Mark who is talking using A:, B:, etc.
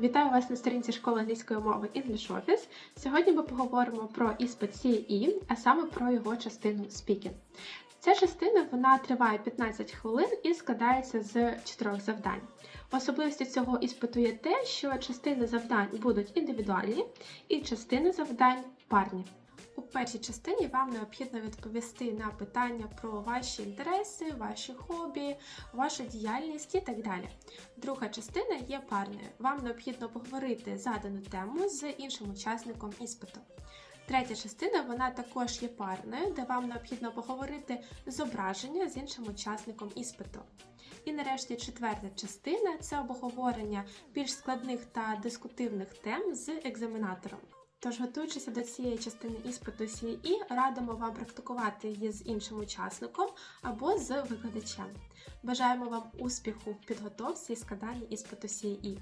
A: Вітаю вас на сторінці школи англійської мови English Office. Сьогодні ми поговоримо про іспит CE, а саме про його частину Speaking. Ця частина вона триває 15 хвилин і складається з чотирьох завдань. Особливістю цього іспиту є те, що частини завдань будуть індивідуальні і частини завдань парні. У першій частині вам необхідно відповісти на питання про ваші інтереси, ваші хобі, вашу діяльність і так далі. Друга частина є парною. Вам необхідно поговорити задану тему з іншим учасником іспиту. Третя частина вона також є парною, де вам необхідно поговорити зображення з іншим учасником іспиту. І нарешті четверта частина це обговорення більш складних та дискутивних тем з екзаменатором. Тож, готуючися до цієї частини іспиту CE, радимо вам практикувати її з іншим учасником або з викладачем. Бажаємо вам успіху в підготовці і складанні іспиту CE.